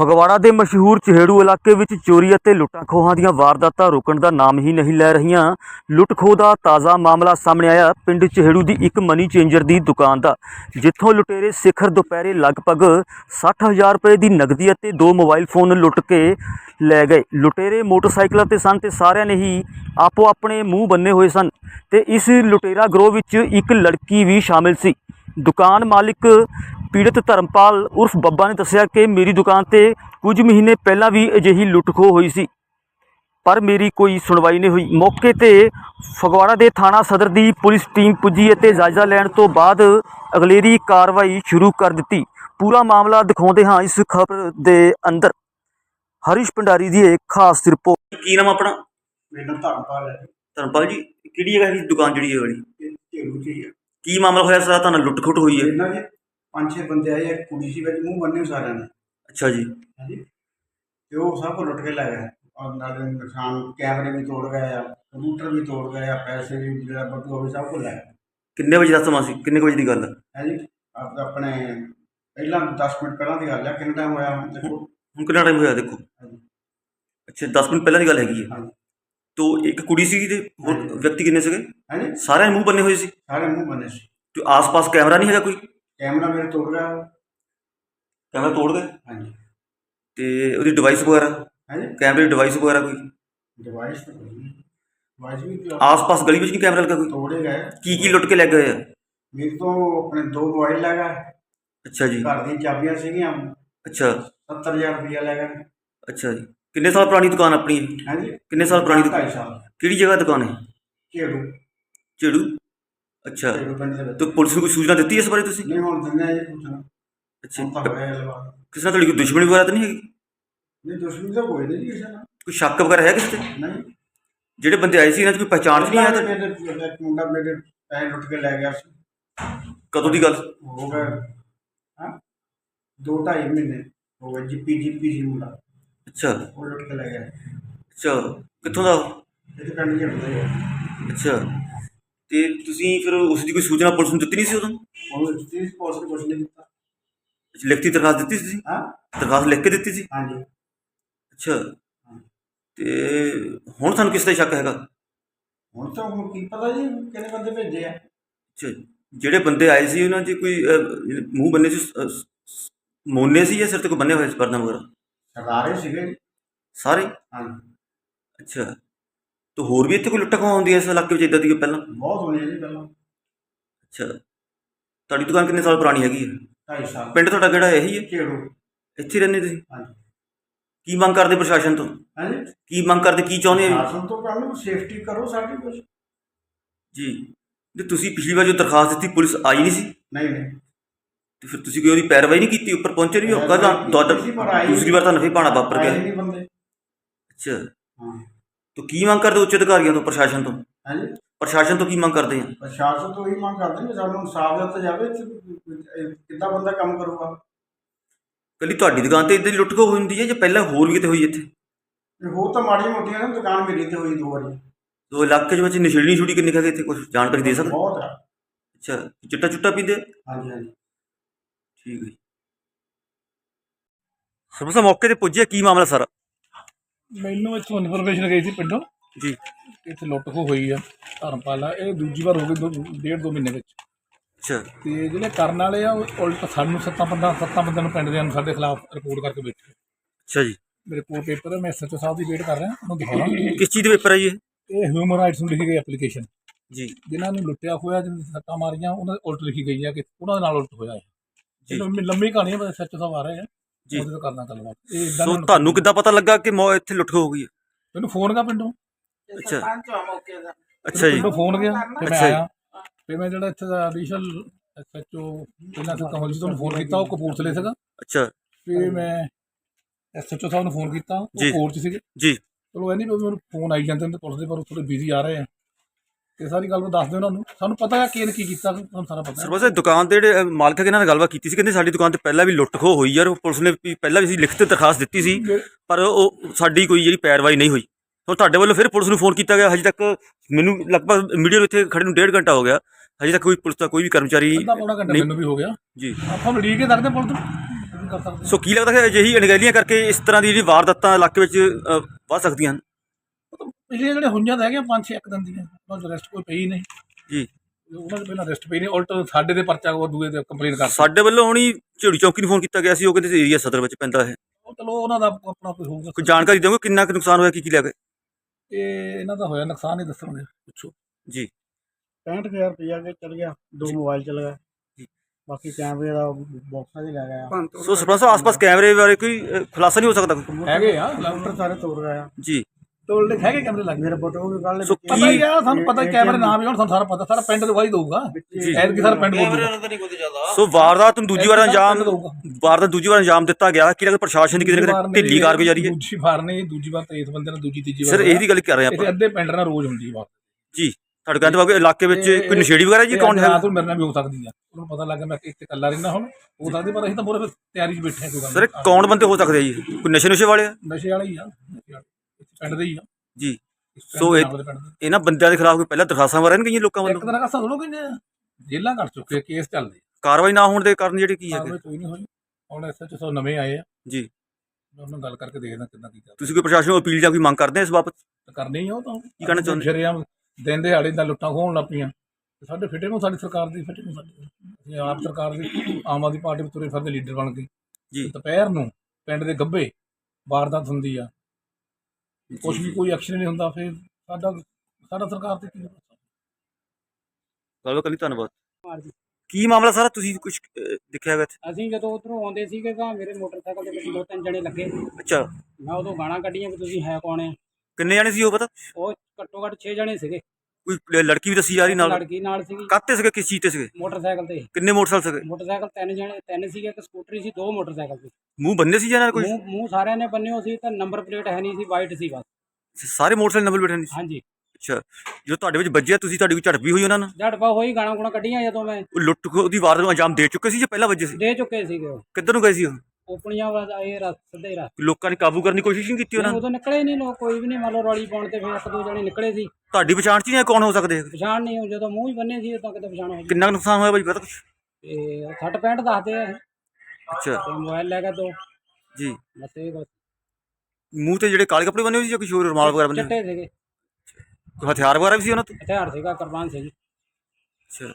ਫਗਵਾੜਾ ਦੇ ਮਸ਼ਹੂਰ ਚਿਹੜੂ ਇਲਾਕੇ ਵਿੱਚ ਚੋਰੀ ਅਤੇ ਲੁੱਟਾਂ ਖੋਹਾਂ ਦੀਆਂ ਵਾਰਦਾਤਾਂ ਰੁਕਣ ਦਾ ਨਾਮ ਹੀ ਨਹੀਂ ਲੈ ਰਹੀਆਂ। ਲੁੱਟ ਖੋਹ ਦਾ ਤਾਜ਼ਾ ਮਾਮਲਾ ਸਾਹਮਣੇ ਆਇਆ। ਪਿੰਡ ਚਿਹੜੂ ਦੀ ਇੱਕ ਮਨੀ ਚੇਂਜਰ ਦੀ ਦੁਕਾਨ ਦਾ, ਜਿੱਥੋਂ ਲੁਟੇਰੇ ਸਿਖਰ ਦੁਪਹਿਰੇ ਲਗਭਗ 60000 ਰੁਪਏ ਦੀ ਨਗਦੀ ਅਤੇ ਦੋ ਮੋਬਾਈਲ ਫੋਨ ਲੁੱਟ ਕੇ ਲੈ ਗਏ। ਲੁਟੇਰੇ ਮੋਟਰਸਾਈਕਲਾਂ ਤੇ ਸਨ ਤੇ ਸਾਰਿਆਂ ਨੇ ਹੀ ਆਪੋ ਆਪਣੇ ਮੂੰਹ ਬੰਨੇ ਹੋਏ ਸਨ ਤੇ ਇਸ ਲੁਟੇਰਾ ਗਰੋਹ ਵਿੱਚ ਇੱਕ ਲੜਕੀ ਵੀ ਸ਼ਾਮਿਲ ਸੀ। ਦੁਕਾਨ ਮਾਲਿਕ ਪੀੜਤ ਧਰਮਪਾਲ ਉਰਫ ਬੱਬਾ ਨੇ ਦੱਸਿਆ ਕਿ ਮੇਰੀ ਦੁਕਾਨ ਤੇ ਕੁਝ ਮਹੀਨੇ ਪਹਿਲਾਂ ਵੀ ਅਜਿਹੀ ਲੁੱਟ-ਖੋਹ ਹੋਈ ਸੀ। ਪਰ ਮੇਰੀ ਕੋਈ ਸੁਣਵਾਈ ਨਹੀਂ ਹੋਈ। ਮੌਕੇ ਤੇ ਫਗਵਾੜਾ ਦੇ ਥਾਣਾ ਸਦਰ ਦੀ ਪੁਲਿਸ ਟੀਮ ਪੁੱਜੀ ਅਤੇ ਜਾਇਜ਼ਾ ਲੈਣ ਤੋਂ ਬਾਅਦ ਅਗਲੇਰੀ ਕਾਰਵਾਈ ਸ਼ੁਰੂ ਕਰ ਦਿੱਤੀ। ਪੂਰਾ ਮਾਮਲਾ ਦਿਖਾਉਂਦੇ ਹਾਂ ਇਸ ਖਬਰ ਦੇ ਅੰਦਰ। ਹਰੀਸ਼ ਭੰਡਾਰੀ ਦੀ ਇੱਕ ਖਾਸ ਰਿਪੋਰਟ। ਕੀ ਨਾਮ ਆਪਣਾ? ਮੇਰਾ ਧਰਮਪਾਲ ਹੈ ਧਰਮਪਾਲ ਜੀ ਕਿਹੜੀ ਜਗ੍ਹਾ ਹੈ ਦੁਕਾਨ ਜਿਹੜੀ ਹੈ ਵਾਲੀ? ਹੀ ਹੈ। ਕੀ ਮਾਮਲਾ ਹੋਇਆ ਸਾਰਾ? ਤੁਹਾਨੂੰ ਲੁੱਟ-ਖੁੱਟ ਹੋਈ ਇਹਨਾਂ ਜੀ ਪੰਜ ਛੇ ਬੰਦੇ ਆਏ ਇੱਕ ਕੁੜੀ ਸੀ ਵਿੱਚ ਮੂੰਹ ਬੰਨੇ ਸਾਰਿਆਂ ਨੇ। ਅੱਛਾ ਜੀ। ਹਾਂਜੀ। ਤੇ ਉਹ ਸਭ ਕੁਝ ਲੁੱਟ ਕੇ ਲੈ ਗਏ। ਔਰ ਨਾਲੇ ਨੁਕਸਾਨ ਕੈਮਰੇ ਵੀ ਤੋੜ ਗਏ ਆ ਕੰਪਿਊਟਰ ਵੀ ਤੋੜ ਗਏ ਆ ਪੈਸੇ ਵੀ ਜਿਹੜਾ ਬੱਟੂ ਹੋਵੇ ਸਭ ਕੁਝ ਲੈ ਗਏ। ਕਿੰਨੇ ਵਜੇ ਦਾ ਸਮਾਂ ਸੀ? ਕਿੰਨੇ ਕੁ ਵਜੇ ਦੀ ਗੱਲ ਹੈ ਹਾਂਜੀ ਆਪ ਆਪਣੇ ਪਹਿਲਾਂ 10 ਮਿੰਟ ਪਹਿਲਾਂ ਦੀ ਗੱਲ ਆ ਕਿੰਨਾ ਟਾਈਮ ਹੋਇਆ ਹੁਣ ਦੇਖੋ। ਹੁਣ ਕਿੰਨਾ ਟਾਈਮ ਹੋਇਆ ਦੇਖੋ? ਹਾਂਜੀ। ਅੱਛਾ 10 ਮਿੰਟ ਪਹਿਲਾਂ ਦੀ ਗੱਲ ਹੈਗੀ ਹੈ ਹਾਂਜੀ। ਤੋ ਇੱਕ ਕੁੜੀ ਸੀਗੀ ਤੇ ਹੋਰ ਹਾਂਜੀ। ਵਿਅਕਤੀ ਕਿੰਨੇ ਸੀਗੇ? ਹਾਂਜੀ ਸਾਰਿਆਂ ਦੇ ਮੂੰਹ ਬੰਨੇ ਹੋਏ ਸੀ? ਸਾਰੇ ਮੂੰਹ ਬੰਨੇ ਸੀ। ਤੇ ਆਸ-ਪਾਸ ਕੈਮਰਾ ਨਹੀਂ ਹੈਗਾ ਕੋਈ? ਕੈਮਰਾ ਮੇਰੇ ਤੋੜ ਗਿਆ ਕੈਮਰਾ ਤੋੜ ਗਏ ਹਾਂਜੀ। ਤੇ ਉਹਦੀ ਡਿਵਾਈਸ ਵਗੈਰਾ? ਹਾਂਜੀ। ਕੈਮਰੇ ਦੀ ਡਿਵਾਈਸ ਵਗੈਰਾ ਕੋਈ? ਡਿਵਾਈਸ ਤਾਂ ਕੋਈ ਨਹੀਂ। ਵੀ ਆਸ-ਪਾਸ ਗਲੀ ਵਿੱਚ ਨਹੀਂ ਕੈਮਰਾ ਲੱਗਾ ਕੋਈ? ਤੋੜੇ ਗਏ। ਕੀ ਕੀ ਲੁੱਟ ਕੇ ਲੈ ਗਏ ਆ? ਮੇਰੇ ਤੋਂ ਆਪਣੇ ਦੋ ਮੋਬਾਈਲ ਲੈ ਗਏ। ਅੱਛਾ ਜੀ। ਘਰ ਦੀਆਂ ਚਾਬੀਆਂ ਸੀਗੀਆਂ। ਅੱਛਾ। 70000 ਰੁਪਇਆ ਲੈ ਗਏ। ਅੱਛਾ ਜੀ। ਕਿੰਨੇ ਸਾਲ ਪੁਰਾਣੀ ਦੁਕਾਨ ਆਪਣੀ? ਹਾਂਜੀ। ਕਿੰਨੇ ਸਾਲ ਪੁਰਾਣੀ ਦੁਕਾਨ? ਸਾਲ। ਕਿਹੜੀ ਜਗ੍ਹਾ ਦੁਕਾਨ ਹੈ? ਝੇੜੂ। ਝੇੜੂ? ਅੱਛਾ। ਝੇੜੂ ਪਿੰਡ ਦੇ ਵਿੱਚ। ਤੇ ਪੁਲਿਸ ਨੂੰ ਕੋਈ ਸੂਚਨਾ ਦਿੱਤੀ ਇਸ ਬਾਰੇ ਤੁਸੀਂ? ਨਹੀਂ ਹੁਣ ਦਿੰਦੇ ਆ ਜੀ ਪੁੱਛਣਾ। ਅੱਛਾ। ਹੁਣ ਤਾਂ ਹੋਇਆ ਲਵਾ ਕਿਸੇ ਨਾਲ ਤੁਹਾਡੀ ਕੋਈ ਦੁਸ਼ਮਣੀ ਵਗੈਰਾ ਤਾਂ ਨਹੀਂ ਹੈਗੀ? ਨਹੀਂ ਦੁਸ਼ਮਣੀ ਤਾਂ ਕੋਈ ਨਹੀਂ ਜੀ ਕਿਸੇ ਨਾਲ। ਕੋਈ ਸ਼ੱਕ ਵਗੈਰਾ ਹੈ ਕਿਸੇ ਤੇ? ਨਹੀਂ। ਜਿਹੜੇ ਬੰਦੇ ਆਏ ਸੀ ਇਹਨਾਂ 'ਚ ਕੋਈ ਪਹਿਚਾਣ 'ਚ ਨਹੀਂ ਆਇਆ ਤਾਂ ਮੇਰੇ ਮੇਰੇ ਇੱਕ ਮੁੰਡਾ ਮੇਰੇ ਪੈਸੇ ਲੁੱਟ ਕੇ ਲੈ ਗਿਆ ਸੀ। ਕਦੋਂ ਦੀ ਗੱਲ? ਹੋ ਗਏ ਹਾਂ? ਦੋ ਢਾਈ ਮਹੀਨੇ ਹੋ ਗਏ ਜੀਪੀ ਜੀਪੀ ਸੀ ਮੁੰਡਾ। ਅੱਛਾ। ਉਹ ਲੁੱਟ ਕੇ ਲੈ ਗਿਆ। ਅੱਛਾ। ਕਿੱਥੋਂ ਦਾ? ਇਹ ਤਾਂ ਹੈ ਅੱਛਾ। ਤੇ ਤੁਸੀਂ ਫਿਰ ਉਸ ਦੀ ਕੋਈ ਸੂਚਨਾ ਪੁਲਿਸ ਨੂੰ ਦਿੱਤੀ ਨਹੀਂ ਸੀ ਉਦੋਂ? ਉਹਨੂੰ ਦਿੱਤੀ ਸੀ ਪੁਲਿਸ ਨੇ ਕੁਛ ਨਹੀਂ ਦਿੱਤਾ। ਲਿਖਤੀ ਦਰਖਾਸਤ ਦਿੱਤੀ ਸੀ ਤੁਸੀਂ? ਹਾਂ। ਦਰਖਾਸਤ ਲਿਖ ਕੇ ਦਿੱਤੀ ਸੀ? ਹਾਂਜੀ। ਅੱਛਾ। ਤੇ ਹੁਣ ਤੁਹਾਨੂੰ ਕਿਸ ਤੇ ਸ਼ੱਕ ਹੈਗਾ? ਹੁਣ ਤਾਂ ਹੁਣ ਕੀ ਪਤਾ ਜੀ ਕਿਹਨੇ ਬੰਦੇ ਭੇਜੇ ਆ। ਅੱਛਾ ਜਿਹੜੇ ਬੰਦੇ ਆਏ ਸੀ ਉਹਨਾਂ 'ਚ ਕੋਈ ਅਹ, ਜਿਹੜੇ ਮੂੰਹ ਬੰਨੇ ਸੀ ਅਹ, ਸ- ਮੋਨੇ ਸੀ ਜਾਂ ਸਿਰ ਤੇ ਕੋਈ ਬੰਨੇ ਹੋਏ ਸੀ ਪਰਨਾ ਵਗੈਰਾ? ਸਰਦਾਰੇ ਸੀਗੇ। ਸਾਰੇ? ਹਾਂਜੀ। ਅੱਛਾ। ਤੇ ਹੋਰ ਵੀ ਇੱਥੇ ਕੋਈ ਲੁੱਟਾਂ ਖੋਹਾਂ ਹੁੰਦੀਆਂ ਇਸ ਇਲਾਕੇ ਵਿੱਚ ਇਦਾਂ ਦੀ ਪਹਿਲਾਂ? ਬਹੁਤ ਹੋਣੇ ਜੀ ਪਹਿਲਾਂ। ਅੱਛਾ। ਤੁਹਾਡੀ ਦੁਕਾਨ ਕਿੰਨੇ ਸਾਲ ਪੁਰਾਣੀ ਹੈਗੀ ਹੈ? ਢਾਈ ਸਾਲ। ਪਿੰਡ ਤੁਹਾਡਾ ਕਿਹੜਾ ਇਹੀ ਹੈ? ਝੇੜੂ ਇੱਥੇ ਹੀ ਰਹਿੰਦੇ ਤੁਸੀਂ? ਹਾਂਜੀ। ਕੀ ਮੰਗ ਕਰਦੇ ਪ੍ਰਸ਼ਾਸਨ ਤੋਂ? ਹਾਂਜੀ। ਕੀ ਮੰਗ ਕਰਦੇ ਕੀ ਚਾਹੁੰਦੇ ਆ? ਸ਼ਾਸਨ ਤੋਂ ਕਰਨ ਸੇਫਟੀ ਕਰੋ ਸਾਡੀ ਕੁਝ ਜੀ। ਤੇ ਤੁਸੀਂ ਪਿਛਲੀ ਵਾਰ ਜੋ ਦਰਖਾਸਤ ਦਿੱਤੀ ਪੁਲਿਸ ਆਈ ਨਹੀਂ ਸੀ? ਨਹੀਂ ਨਹੀਂ। ਤੇ ਫਿਰ ਤੁਸੀਂ ਕੋਈ ਉਹਦੀ ਪੈਰਵਾਈ ਨਹੀਂ ਕੀਤੀ ਉੱਪਰ ਪਹੁੰਚੇ ਨਹੀਂ ਹੋ? ਕਦਾਂ ਨਹੀਂ। ਦੂਸਰੀ ਵਾਰ ਤਾਂ ਨਫੇ ਪਾਣਾ ਵਾਪਰ ਆਏ ਗਿਆ ਨਹੀਂ ਬੰਦੇ। ਅੱਛਾ। ਹਾਂ। ਤਾਂ ਕੀ ਮੰਗ ਕਰਦੇ ਉੱਚ ਅਧਿਕਾਰੀਆਂ ਤੋਂ ਪ੍ਰਸ਼ਾਸਨ ਤੋਂ? ਹਾਂਜੀ। ਪ੍ਰਸ਼ਾਸਨ ਤੋਂ ਕੀ ਮੰਗ ਕਰਦੇ ਆ? ਪ੍ਰਸ਼ਾਸਨ ਤੋਂ ਇਹੀ ਮੰਗ ਕਰਦੇ ਨੇ ਸਾਨੂੰ ਇਨਸਾਫ ਦਿੱਤਾ ਜਾਵੇ ਤੇ ਕਿੱਦਾਂ ਬੰਦਾ ਕੰਮ ਕਰੂਗਾ। ਕੱਲੀ ਤੁਹਾਡੀ ਦੁਕਾਨ ਤੇ ਇਦਾਂ ਦੀ ਲੁੱਟ ਖੋਹ ਹੁੰਦੀ ਹੈ ਜਾਂ ਪਹਿਲਾਂ ਹੋਰ ਵੀ ਕਿਤੇ ਹੋਈ ਇੱਥੇ? ਇਹ ਹੋਰ ਤਾਂ ਮਾੜੀਆਂ ਮੋਟੀਆਂ ਨੇ ਦੁਕਾਨ ਮੇਰੀ ਤੇ ਹੋਈ ਦੋ ਵਾਰੀ। ਤੋ ਇਲਾਕੇ ਦੇ ਵਿੱਚ ਨਸ਼ੇੜੀ ਛੁੜੀ ਕਿੰਨੀ ਹੈਗੇ ਇੱਥੇ? ਕੁਝ ਜਾਣਕਾਰੀ ਦੇ ਸਕਦੇ? ਬਹੁਤ ਆ। ਅੱਛਾ ਚਿੱਟਾ ਚੁੱਟਾ ਪੀਂਦੇ? ਹਾਂਜੀ ਹਾਂਜੀ। ਠੀਕ ਹੈ ਸਰਵਸਾ ਮੌਕੇ ਤੇ ਪੁੱਜਿਆ ਕੀ ਮਾਮਲਾ ਸਾਰਾ? ਮੈਨੂੰ ਇੱਥੋਂ ਇਨਫੋਰਮੇਸ਼ਨ ਗਈ ਸੀ ਪਿੰਡੋਂ। ਜੀ। ਇੱਥੇ ਲੁੱਟ ਖੋ ਹੋਈ ਆ ਧਰਮਪਾਲਾ ਇਹ ਦੂਜੀ ਵਾਰ ਹੋ ਗਈ ਦੋ- ਡੇਢ ਦੋ ਮਹੀਨੇ ਵਿੱਚ। ਅੱਛਾ। ਤੇ ਜਿਹੜੇ ਕਰਨ ਵਾਲੇ ਆ ਉਹ ਉਲਟ ਸਾਨੂੰ ਸੱਤਾਂ ਬੰਦਾ ਸੱਤਾਂ ਬੰਦਿਆਂ ਨੂੰ ਪਿੰਡ ਦੇ ਨੂੰ ਸਾਡੇ ਖਿਲਾਫ ਰਿਪੋਰਟ ਕਰਕੇ ਬੈਠੇ ਅੱਛਾ ਜੀ। ਮੇਰੇ ਕੋਲ ਪੇਪਰ ਹੈ ਮੈਂ ਐਸਐਚਓ ਸਾਹਿਬ ਦੀ ਵੇਟ ਕਰ ਰਿਹਾ ਉਹਨੂੰ ਦਿਖਾਉਣਾ। ਕਿਸ ਚੀਜ਼ ਦੇ ਪੇਪਰ ਹੈ ਜੀ ਇਹ? ਇਹ ਹਿਊਮਨ ਰਾਈਟਸ ਨੂੰ ਲਿਖੀ ਗਈ ਐਪਲੀਕੇਸ਼ਨ ਜੀ। ਜਿਨ੍ਹਾਂ ਨੂੰ ਲੁੱਟਿਆ ਹੋਇਆ ਜਿਹਨਾਂ ਨੇ ਸੱਟਾਂ ਮਾਰੀਆਂ ਉਹਨਾਂ ਦੇ ਉਲਟ ਲਿਖੀ ਗਈ ਆ ਕਿ ਉਹਨਾਂ ਦੇ ਨਾਲ ਉਲਟ ਹੋਇਆ ਹੈ ਜੀ। ਲੰਮੀ ਲੰਮੀ ਕਹਾਣੀ ਹੈ ਐਸਐਚਓ ਸਾਹਿਬ ਆ ਰਹੇ ਆ। ਜੀ। ਉਹਦੇ ਤੋਂ ਕਰਨਾ ਗੱਲਬਾਤ ਇਹ ਇਦਾਂ ਸੋ ਤੁਹਾਨੂੰ ਕਿੱਦਾਂ ਪਤਾ ਲੱਗਾ ਕਿ ਮੌ ਇੱਥੇ ਲੁੱਟ ਹੋ ਗਈ ਹੈ? ਮੈਨੂੰ ਫੋਨ ਕਰ ਪਿੰਡੋਂ? ਅੱਛਾ। ਅੱਛਾ ਮੈਨੂੰ ਜੀ। ਪਿੰਡੋਂ ਫੋਨ ਗਿਆ ਤੇ ਮੈਂ ਅੱਛਾ ਜੀ। ਆਇਆ। ਤੇ ਮੈਂ ਜਿਹੜਾ ਇੱਥੇ ਦਾ ਅਡੀਸ਼ਨਲ ਐਸਐਚਓ ਪਹਿਲਾਂ ਤੇ ਕਮਲ ਜੀ ਤੋਂ ਫੋਨ ਕੀਤਾ ਉਹ ਕਪੂਰਥਲੇ ਸੀਗਾ। ਅੱਛਾ। ਤੇ ਮੈਂ ਐਸਐਚਓ ਸਾਹਿਬ ਨੂੰ ਫੋਨ ਕੀਤਾ ਜੀ। ਉਹ ਕੋਰਟ 'ਚ ਸੀਗੇ। ਜੀ। ਚਲੋ ਇਹ ਨਹੀਂ ਵੀ ਮੈਨੂੰ ਫੋਨ ਆਈ ਜਾਂਦੇ ਨੇ ਪੁਲਿਸ ਦੇ ਪਰ ਉਹ ਥੋੜੇ ਬਿਜ਼ੀ ਆ ਰਹੇ ਆ। ਤੇ ਸਾਰੀ ਗੱਲ ਮੈਂ ਦੱਸ ਦਿਓ ਉਹਨਾਂ ਨੂੰ। ਸਾਨੂੰ ਪਤਾ ਹੈ ਕਿ ਇਹਨੇ ਕੀ ਕੀਤਾ ਤੁਹਾਨੂੰ ਸਾਰਾ ਪਤਾ ਹੈ। ਸਰਵਸਾ ਦੁਕਾਨ ਦੇ ਜਿਹੜੇ ਮਾਲਕ ਇਹਨਾਂ ਨਾਲ ਗੱਲਬਾਤ ਕੀਤੀ ਸੀ ਕਹਿੰਦੇ ਸਾਡੀ ਦੁਕਾਨ ਤੇ ਪਹਿਲਾਂ ਵੀ ਲੁੱਟ ਖੋਹ ਹੋਈ ਯਾਰ ਉਹ ਪੁਲਿਸ ਨੇ ਵੀ ਪਹਿਲਾਂ ਵੀ ਅਸੀਂ ਲਿਖਤ ਦਰਖਾਸਤ ਦਿੱਤੀ ਸੀ ਪਰ ਉਹ ਸਾਡੀ ਕੋਈ ਜਿਹੜੀ ਪੈਰਵਾਈ ਨਹੀਂ ਹੋਈ। ਹੁਣ ਤੁਹਾਡੇ ਵੱਲੋਂ ਫਿਰ ਪੁਲਿਸ ਨੂੰ ਫੋਨ ਕੀਤਾ ਗਿਆ ਹਜੇ ਤੱਕ ਮੈਨੂੰ ਲਗਭਗ ਮੀਡੀਆ ਇੱਥੇ ਖੜੇ ਨੂੰ ਡੇਢ ਘੰਟਾ ਹੋ ਗਿਆ ਹਜੇ ਤੱਕ ਕੋਈ ਪੁਲਿਸ ਦਾ ਕੋਈ ਵੀ ਕਰਮਚਾਰੀ ਅੱਧਾ ਪੌਣਾ ਘੰਟਾ ਨਹੀਂ- ਮੈਨੂੰ ਵੀ ਹੋ ਗਿਆ। ਜੀ। ਆਪਾਂ ਨੂੰ ਲੀਕ ਹੀ ਸਕਦੇ ਪੁਲਿਸ ਕਰ ਸਕਦੇ ਸੋ ਕੀ ਲੱਗਦਾ ਹੈ ਅਜਿਹੀ ਅਣਗਹਿਲੀਆਂ ਕਰਕੇ ਇਸ ਤਰਹਾਂ ਦੀ ਜਿਹੜੀ ਵਾਰਦਾਤਾਂ ਇਲਾਕੇ ਵਿੱਚ ਅ, ਵੱਧ ਸਕਦੀਆਂ ਹਨ? ਪਿਛਲੇ ਜਿਹੜੇ ਹੋਈਆਂ ਤਾਂ ਹੈਗੀਆਂ ਪੰਜ ਛੇ ਇੱਕ ਦਿਨ ਦੀਆਂ ਉਹਨਾਂ ਚ ਰੈਸਟ ਕੋਈ ਪਈ ਨਹੀਂ। ਜੀ। ਉਹਨਾਂ ਦੇ ਪਹਿਲਾਂ ਰੈਸਟ ਪਈ ਨਹੀਂ ਉਲਟ ਸਾਡੇ ਦੇ ਪਰਚਾ ਉਹ ਦੂਏ ਤੇ ਕੰਪਲੇਨ ਕਰ ਸਾਡੇ ਵੱਲੋਂ ਹੁਣੀ ਝਿੜੀ ਚੌਕੀ ਨੂੰ ਫੋਨ ਕੀਤਾ ਗਿਆ ਸੀ ਉਹ ਕਹਿੰਦੇ ਏਰੀਆ ਸਦਰ ਵਿੱਚ ਪੈਂਦਾ ਹੈ। ਉਹ ਚਲੋ ਉਹਨਾਂ ਦਾ ਆਪਣਾ ਕੋਈ ਹੋਊਗਾ। ਕੋਈ ਜਾਣਕਾਰੀ ਦਿਓਗੇ ਕਿੰਨਾ ਕੁ ਨੁਕਸਾਨ ਹੋਇਆ ਕੀ ਕੀ ਲੱਗੇ ਇਹ ਇਹਨਾਂ ਦਾ ਹੋਇਆ ਨੁਕਸਾਨ ਹੀ ਦੱਸਣਗੇ ਪੁੱਛੋ। ਜੀ। 65000 ਰੁਪਇਆ ਕੇ ਚਲ ਗਿਆ ਦੋ ਮੋਬਾਈਲ ਚਲ ਗਏ। ਜੀ। ਬਾਕੀ ਕੈਮਰੇ ਦਾ ਬਾਕਸਾਂ ਦੇ ਲੈ ਗਿਆ। ਸੋ ਸਰਪੰਚ ਆਸ-ਪਾਸ ਕੈਮਰੇ ਬਾਰੇ ਕੋਈ ਖੁਲਾਸਾ ਨਹੀਂ ਹੋ ਸਕਦਾ? ਹੈਗੇ ਆ। ਕੰਪਿਊਟਰ ਸਾਰੇ ਤੋੜ ਗਏ ਆ। ਜੀ ਟੋਲਡੇ ਹੈਗੇ ਕੈਮਰੇ ਲੱਗੇ ਮੇਰੇ ਫੋਟੋ ਵੀ ਕੱਢ ਸੋ ਪਤਾ ਹੀ ਆ ਸਾਨੂੰ ਪਤਾ ਹੀ ਕੈਮਰੇ ਨਾ ਵੀ ਹੁਣ ਸਾਨੂੰ ਸਾਰਾ ਪਤਾ ਸਾਰਾ ਪਿੰਡ ਦਵਾਈ ਦਊਗਾ। ਜੀ। ਐਡ ਕੀ ਸਾਰਾ ਪਿੰਡ ਬੋਲੂਗਾ ਸੋ ਵਾਰਦਾਤ ਨੂੰ ਦੂਜੀ ਵਾਰ ਅੰਜਾਮ ਦਊਗਾ। ਵਾਰਦਾਤ ਦੂਜੀ ਵਾਰ ਅੰਜਾਮ ਦਿੱਤਾ ਗਿਆ। ਕੀ ਲੱਗਦਾ ਪ੍ਰਸ਼ਾਸਨ ਦੀ ਕਿਤੇ ਨਾ ਕਿਤੇ ਢਿੱਲੀ ਕਾਰਗੁਜ਼ਾਰੀ ਜਾਰੀ ਹੈ? ਦੂਜੀ ਵਾਰ ਨਹੀਂ ਦੂਜੀ ਵਾਰ ਤੇ ਇਸ ਬੰਦੇ ਨੇ ਦੂਜੀ ਤੀਜੀ ਵਾਰ ਸਰ ਇਹਦੀ ਗੱਲ ਕਰ ਰਹੇ ਇੱਥੇ ਆਪਾਂ? ਅੱਧੇ ਪਿੰਡ ਨਾਲ ਰੋਜ਼ ਹੁੰਦੀ ਬਾਤ ਜੀ ਤੁਹਾਡੇ ਕਹਿੰਦੇ ਇਲਾਕੇ ਵਿੱਚ ਕੋਈ ਨਸ਼ੇੜੀ ਵਗੈਰਾ ਜੀ ਕੌਣ ਹੈ? ਤੂੰ ਮੇਰੇ ਨਾਲ ਵੀ ਹੋ ਸਕਦੀ ਆ। ਉਹਨੂੰ ਪਤਾ ਲੱਗਾ ਮੈਂ ਇੱਥੇ ਇਕੱਲਾ ਰਹਿੰਦਾ ਹੁਣ ਹੋ ਸਕਦੀ ਪਰ ਅਸੀਂ ਤਾਂ ਪੂਰੇ ਤਿਆਰੀ 'ਚ ਬੈਠੇ ਹਾਂ ਕੋਈ ਗੱਲ ਸਰ ਇਹ ਕੌਣ ਬੰਦੇ ਹੋ ਸਕਦੇ ਆ ਜੀ? ਕੋਈ ਨਸ਼ੇ ਨੁਸ਼ੇ ਵਾਲੇ ਆ। ਨਸ਼ੇ ਵਾਲੇ ਹੀ ਆ। ਪਿੰਡ ਦੇ ਹੀ ਆ। ਜੀ। ਸੋ ਇਹ-। ਇਹਨਾਂ ਬੰਦਿਆਂ ਦੇ ਖਿਲਾਫ ਕੋਈ ਪਹਿਲਾਂ ਦਰਖਾਸਤਾਂ ਵਗੈਰਾ ਨਹੀਂ ਗਈਆਂ ਲੋਕਾਂ ਇੱਕ ਵੱਲੋਂ ਦਿਨ ਦਾ ਸੁਣੋ ਕਿ ਜੇਲਾਂ ਕੱਟ ਚੁੱਕੇ ਆ, ਕੇਸ ਚੱਲਦੇ ਆ। ਕਾਰਵਾਈ ਨਾ ਹੋਣ ਦੇ ਕਾਰਨ ਜਿਹੜੇ ਕੀ ਹੈ ਕਾਰਵਾਈ ਕੋਈ ਨਹੀਂ ਹੋਈ। ਹੁਣ ਐਸਐਚਓ ਨਵੇਂ ਆਏ ਆ। ਜੀ। ਮੈਂ ਉਹਨਾਂ ਨਾਲ ਗੱਲ ਕਰਕੇ ਦੇਖਦਾ ਕਿੱਦਾਂ ਕੀ ਤੁਸੀਂ ਕੋਈ ਪ੍ਰਸ਼ਾਸਨ ਨੂੰ ਅਪੀਲ ਜਾਂ ਕੋਈ ਮੰਗ ਕਰਦੇ ਆ ਇਸ ਬਾਬਤ? ਕਰਨੀ ਹੀ ਆ ਉਹ ਤਾਂ। ਕੀ ਕਹਿਣਾ ਚਾਹੁੰਦੇ? ਸ਼ਰੇਆਮ ਦਿਨ ਦਿਹਾੜੇ ਦਾ ਲੁੱਟਾਂ ਖੋਹਣ ਲੱਗ ਪਈਆਂ। ਤੇ ਸਾਡੇ ਫਿੱਟੇ ਨੂੰ ਸਾਡੀ ਸਰਕਾਰ ਦੀ ਫਿੱਟੇ ਨੂੰ ਸਾਡੀ। ਅਸੀਂ ਆਪ ਸਰਕਾਰ ਦੀ ਆਮ ਆਦਮੀ ਪਾਰਟੀ ਵਿੱਚ ਤੁਰੇ ਫਿਰਦੇ ਲੀਡਰ ਬਣ ਗਏ ਜੀ। ਦੁਪਹਿਰ ਨੂੰ ਪਿੰਡ ਦੇ ਗੱਭੇ ਵਾਰਦਾਤ ਹੁੰਦੀ ਆ। ਕੁਝ ਵੀ ਕੋਈ ਐਕਸ਼ਨ ਨਹੀਂ ਹੁੰਦਾ ਫਿਰ ਸਾਡਾ ਸਾਡਾ ਸਰਕਾਰ ਤੇ ਕੀ ਭਰੋਸਾ? ਗੱਲ ਕਰੀ ਧੰਨਵਾਦ। ਕੀ ਮਾਮਲਾ ਸਾਰਾ? ਤੁਸੀਂ ਕੁਝ ਦੇਖਿਆ ਹੈਗਾ ਇੱਥੇ? ਅਸੀਂ ਜਦੋਂ ਉਧਰੋਂ ਆਉਂਦੇ ਸੀਗੇ ਤਾਂ ਮੇਰੇ ਮੋਟਰਸਾਈਕਲ ਦੇ ਵਿੱਚ ਦੋ ਤਿੰਨ ਜਣੇ ਲੱਗੇ। ਅੱਛਾ। ਮੈਂ ਉਦੋਂ ਗਾਣਾ ਕੱਢੀਆਂ ਵੀ ਤੁਸੀਂ ਹੈ ਕੌਣ ਆ? ਕਿੰਨੇ ਜਾਣੇ ਸੀ ਉਹ ਪਤਾ? ਉਹ ਘੱਟੋ ਘੱਟ 6 ਜਣੇ ਸੀਗੇ। ਕੋਈ ਲੜਕੀ ਵੀ ਦੱਸੀ ਜਾ ਰਹੀ ਨਾਲ? ਲੜਕੀ ਨਾਲ ਸੀਗੀ। ਕਾਤੇ ਸੀਗੇ? ਕਿਸ ਚੀਜ਼ ਤੇ ਸੀਗੇ? ਮੋਟਰਸਾਈਕਲ ਤੇ। ਕਿੰਨੇ ਮੋਟਰਸਾਈਕਲ ਸੀਗੇ? ਮੋਟਰਸਾਈਕਲ ਤਿੰਨ ਜਣੇ ਤਿੰਨ ਸੀਗੇ ਇੱਕ ਸਕੂਟਰੀ ਸੀ ਦੋ ਮੋਟਰਸਾਈਕਲ ਸੀ। ਮੂੰਹ ਬੰਨੇ ਸੀ ਜਾਂ ਨਾਲ ਕੋਈ? ਮੂੰਹ ਮੂੰਹ ਸਾਰਿਆਂ ਨੇ ਬੰਨਿਓ ਸੀ ਤਾਂ ਨੰਬਰ ਪਲੇਟ ਹੈ ਨਹੀਂ ਸੀ ਵਾਈਟ ਸੀ ਬਸ। ਸਾਰੇ ਮੋਟਰਸਾਈਕਲ ਨੰਬਰ ਬੈਠੇ ਨਹੀਂ ਸੀ? ਹਾਂਜੀ। ਅੱਛਾ ਜਦੋਂ ਤੁਹਾਡੇ ਵਿੱਚ ਵੱਜਿਆ ਤੁਸੀਂ ਤੁਹਾਡੀ ਕੋਈ ਝੜਪ ਵੀ ਹੋਈ ਉਹਨਾਂ ਨਾਲ? ਝੜਪਾ ਹੋਈ ਗਾਣਾ ਗੁਣਾ ਕੱਢੀਆਂ ਜਦੋਂ ਮੈਂ। ਉਹ ਲੁੱਟ ਖੋਹ ਦੀ ਵਾਰਦਾਤ ਨੂੰ ਅੰਜਾਮ ਦੇ ਚੁੱਕੇ ਸੀ ਜਾਂ ਪਹਿਲਾਂ ਵੱਜੇ ਸੀ? ਦੇ ਚੁੱਕੇ ਸੀਗੇ ਉਹ। ਕਿੱਧਰ ਨੂੰ ਗਏ ਸੀ ਉਹ? ਓਪਣੀਆਂ ਵਾਲਾ ਇਹ ਰਸਤੇ ਸਿੱਧੇ ਰਸਤੇ ਲੋਕਾਂ ਨੇ ਕਾਬੂ ਕਰਨ ਦੀ ਕੋਸ਼ਿਸ਼ ਨਹੀਂ ਕੀਤੀ ਉਹਨਾਂ ਨੂੰ? ਉਦੋਂ ਨਿਕਲੇ ਨਹੀਂ ਲੋਕ ਕੋਈ ਵੀ ਨਹੀਂ ਮੰਨ ਲਓ ਰੌਲੀ ਪਾਉਣ ਤੇ ਫਿਰ ਇੱਕ ਦੋ ਜਣੇ ਨਿਕਲੇ ਸੀ। ਤੁਹਾਡੀ ਪਛਾਣ ਚ ਨਹੀਂ ਕੌਣ ਹੋ ਸਕਦੇ? ਪਛਾਣ ਨਹੀਂ ਹੋਈ, ਜਦੋਂ ਮੂੰਹ ਹੀ ਬੰਨੇ ਸੀ ਉਦੋਂ ਕਿਤੇ ਪਛਾਣ ਹੋਈ। ਕਿੰਨਾ ਕੁ ਨੁਕਸਾਨ ਹੋਇਆ ਬਾਈ ਪਤਾ ਕੁਛ? ਤੇ 60 65 ਦੱਸਦੇ ਆ। ਅੱਛਾ। ਤੇ ਮੋਬਾਈਲ ਲੈ ਕੇ ਦੋ। ਜੀ। ਬਸ ਇਹ ਬਸ। ਮੂੰਹ ਤੇ ਜਿਹੜੇ ਕਾਲੇ ਕੱਪੜੇ ਬੰਨੇ ਹੋਏ ਸੀ ਜਾਂ ਕੁਝ ਹੋਰ ਰੁਮਾਲ ਵਗੈਰਾ ਬੰਨੇ? ਚਿੱਟੇ ਸੀਗੇ। ਹਥਿਆਰ ਵਗੈਰਾ ਵੀ ਸੀ ਉਹਨਾਂ ਤੋਂ? ਹਥਿਆਰ ਸੀਗਾ ਕੁਰਬਾਨ ਸੀ ਅੱਛਾ।